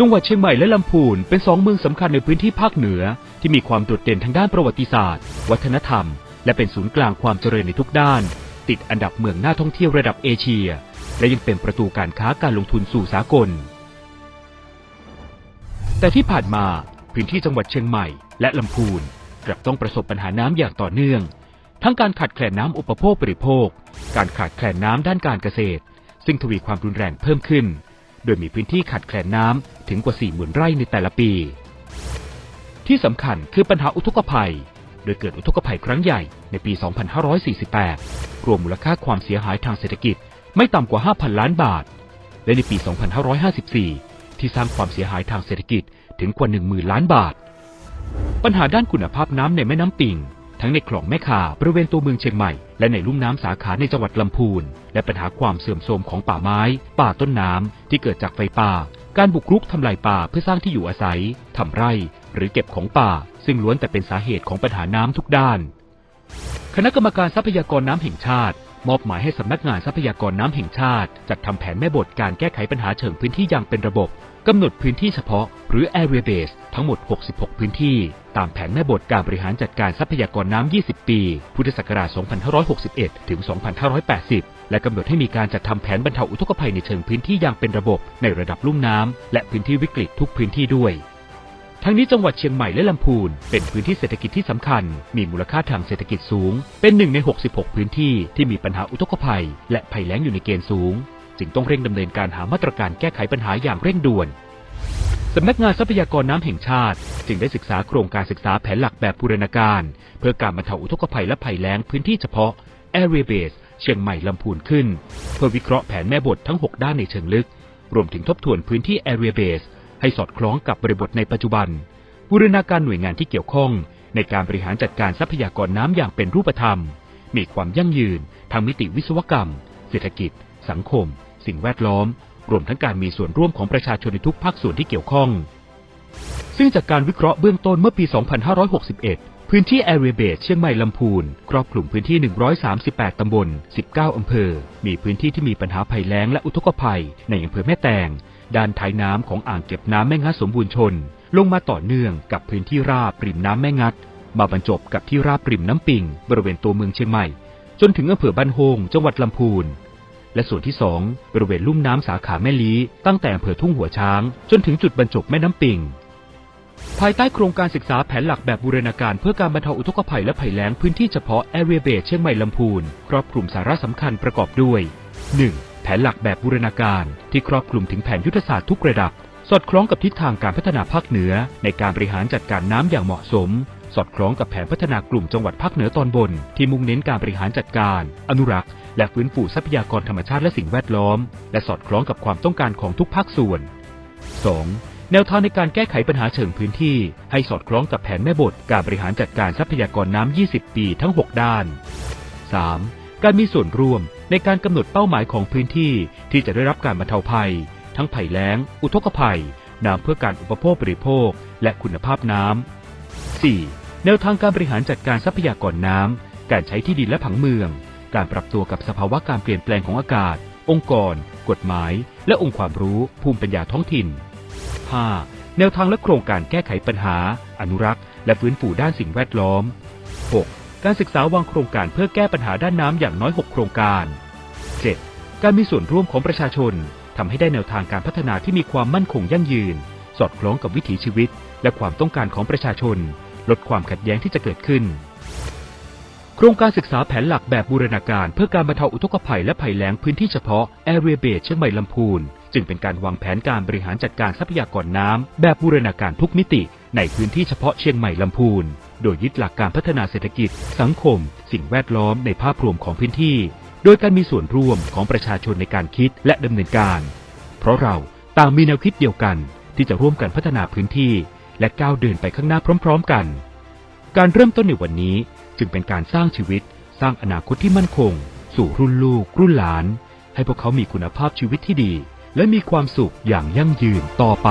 จังหวัดเชียงใหม่และลำพูนเป็นสองเมืองสำคัญในพื้นที่ภาคเหนือ ที่มีความโดดเด่นทางด้านประวัติศาสตร์ วัฒนธรรม และเป็นศูนย์กลางความเจริญในทุกด้าน ติดอันดับเมืองน่าท่องเที่ยวระดับเอเชีย และยังเป็นประตูการค้าการลงทุนสู่สากล แต่ที่ผ่านมาพื้นที่จังหวัดเชียงใหม่และลำพูนกลับต้องประสบปัญหาน้ำอย่างต่อเนื่อง ทั้งการขาดแคลนน้ำอุปโภคบริโภค การขาดแคลนน้ำด้านการเกษตร ซึ่งทวีความรุนแรงเพิ่มขึ้น โดยมีพื้นที่ขาดแคลนน้ำถึงกว่า 40,000 ไร่ในแต่ละปี ที่สำคัญคือปัญหาอุทกภัย โดยเกิดอุทกภัยครั้งใหญ่ในปี 2548 รวมมูลค่าความเสียหายทางเศรษฐกิจไม่ต่ำกว่า 5,000 ล้านบาท และในปี 2554 ที่สร้างความเสียหายทางเศรษฐกิจถึงกว่า 10,000 ล้านบาท ปัญหาด้านคุณภาพน้ำในแม่น้ำปิง ทั้งในคลองแม่ข่าบริเวณตัวเมืองเชียงใหม่ และในลุ่มน้ำสาขาในจังหวัดลำพูน และปัญหาความเสื่อมโทรมของป่าไม้ ป่าต้นน้ำที่เกิดจากไฟป่า การบุกรุกทำลายป่าเพื่อสร้างที่อยู่อาศัยทำไร่ หรือเก็บของป่า ซึ่งล้วนแต่เป็นสาเหตุของปัญหาน้ำทุกด้าน คณะกรรมการทรัพยากรน้ำแห่งชาติ มอบหมายให้สำนักงานทรัพยากรน้ำแห่งชาติ จัดทำแผนแม่บทการแก้ไขปัญหาเชิงพื้นที่อย่างเป็นระบบกำหนดพื้นที่เฉพาะ หรือ area base ทั้งหมด 66 พื้นที่ ตามแผนแม่บทการบริหารจัดการทรัพยากรน้ำ 20 ปี พุทธศักราช 2561 ถึง 2580 และกำหนดให้มีการจัดทำแผนบรรเทาอุทกภัยในเชิงพื้นที่อย่างเป็นระบบ ในระดับลุ่มน้ำและพื้นที่วิกฤตทุกพื้นที่ด้วย ทั้งนี้จังหวัดเชียงใหม่และลำพูน เป็นพื้นที่เศรษฐกิจที่สำคัญ มีมูลค่าทางเศรษฐกิจสูง เป็นหนึ่งใน 66 พื้นที่ที่มีปัญหาอุทกภัย และภัยแล้งอยู่ในเกณฑ์สูง จึงต้องเร่งดำเนินการหามาตรการแก้ไขปัญหาอย่างเร่งด่วนสำนักงานทรัพยากรน้ำแห่งชาติ จึงได้ศึกษาโครงการศึกษาแผนหลักแบบบูรณาการ เพื่อการบรรเทาอุทกภัยและภัยแล้งพื้นที่เฉพาะ Area Base เชียงใหม่ลำพูนขึ้น เพื่อวิเคราะห์แผนแม่บททั้ง 6 ด้านในเชิงลึก รวมถึงทบทวนพื้นที่ Area Base ให้สอดคล้องกับบริบทในปัจจุบัน บูรณาการหน่วยงานที่เกี่ยวข้อง ในการบริหารจัดการทรัพยากรน้ำอย่างเป็นรูปธรรม มีความยั่งยืนทางมิติวิศวกรรม เศรษฐกิจ สังคม สิ่งแวดล้อม รวมทั้งการมีส่วนร่วมของประชาชนในทุกภาคส่วนที่เกี่ยวข้อง ซึ่งจากการวิเคราะห์เบื้องต้นเมื่อปี 2561 พื้นที่ Area Base เชียงใหม่ลำพูน ครอบคลุมพื้นที่ 138 ตำบล 19 อำเภอ มีพื้นที่ที่มีปัญหาภัยแล้งและอุทกภัย ในอำเภอแม่แตง ด้านท้ายน้ำของอ่างเก็บน้ำแม่งัดสมบูรณ์ชน ลงมาต่อเนื่องกับพื้นที่ราบริมน้ำแม่งัด มาบรรจบกับที่ราบริมน้ำปิง บริเวณตัวเมืองเชียงใหม่ จนถึงอำเภอบ้านโฮงจังหวัดลำพูน และส่วนที่ 2 บริเวณลุ่มน้ำสาขาแม่ลีตั้งแต่อำเภอทุ่งหัวช้าง จนถึงจุดบรรจบแม่น้ำปิง ภายใต้โครงการศึกษาแผนหลักแบบบูรณาการเพื่อการบรรเทาอุทกภัยและภัยแล้งพื้นที่เฉพาะ Area Base เชียงใหม่ลำพูน ครอบคลุมสาระสำคัญประกอบด้วย 1. แผนหลักแบบบูรณาการที่ครอบคลุมถึงแผนยุทธศาสตร์ทุกระดับ สอดคล้องกับทิศทางการพัฒนาภาคเหนือ ในการบริหารจัดการน้ำอย่างเหมาะสม สอดคล้องกับแผนพัฒนากลุ่มจังหวัดภาคเหนือตอนบน ที่มุ่งเน้นการบริหารจัดการ อนุรักษ์ และฟื้นฟูทรัพยากรธรรมชาติและสิ่งแวดล้อม และสอดคล้องกับความต้องการของทุกภาคส่วน 2. แนวทางในการแก้ไขปัญหาเชิงพื้นที่ให้สอดคล้องกับแผนแม่บทการบริหารจัดการทรัพยากรน้ำ 20 ปีทั้ง 6 ด้าน 3. การมีส่วนร่วมในการกำหนดเป้าหมายของพื้นที่ที่จะได้รับการบรรเทาภัย ทั้งภัยแล้ง อุทกภัย น้ำเพื่อการอุปโภคบริโภค และคุณภาพน้ำ 4. แนวทางการบริหารจัดการทรัพยากรน้ำ การใช้ที่ดินและผังเมือง การปรับตัวกับสภาวะการเปลี่ยนแปลงของอากาศ องค์กร กฎหมาย และองค์ความรู้ภูมิปัญญาท้องถิ่น 5. แนวทางและโครงการแก้ไขปัญหา อนุรักษ์ และฟื้นฟูด้านสิ่งแวดล้อม 6. การศึกษาวางโครงการเพื่อแก้ปัญหาด้านน้ำอย่างน้อย 6 โครงการ 7. การมีส่วนร่วมของประชาชนทำให้ได้แนวทางการพัฒนาที่มีความมั่นคงยั่งยืน สอดคล้องกับวิถีชีวิต และความต้องการของประชาชน ลดความขัดแย้งที่จะเกิดขึ้น โครงการศึกษาแผนหลักแบบบูรณาการเพื่อการบรรเทาอุทกภัยและภัยแล้งพื้นที่เฉพาะ Area Base เชียงใหม่ลำพูน จึงเป็นการวางแผนการบริหารจัดการทรัพยากรน้ำ แบบบูรณาการทุกมิติ ในพื้นที่เฉพาะเชียงใหม่ลำพูน โดยยึดหลักการพัฒนาเศรษฐกิจ สังคม สิ่งแวดล้อมในภาพรวมของพื้นที่ โดยการมีส่วนร่วมของประชาชนในการคิดและดำเนินการ เพราะเราต่างมีแนวคิดเดียวกัน ที่จะร่วมกันพัฒนาพื้นที่ และก้าวเดินไปข้างหน้าพร้อม ๆ กัน การเริ่มต้นในวันนี้จึงเป็นการสร้างชีวิต สร้างอนาคตที่มั่นคง สู่รุ่นลูก รุ่นหลาน ให้พวกเขามีคุณภาพชีวิตที่ดี และมีความสุขอย่างยั่งยืนต่อไป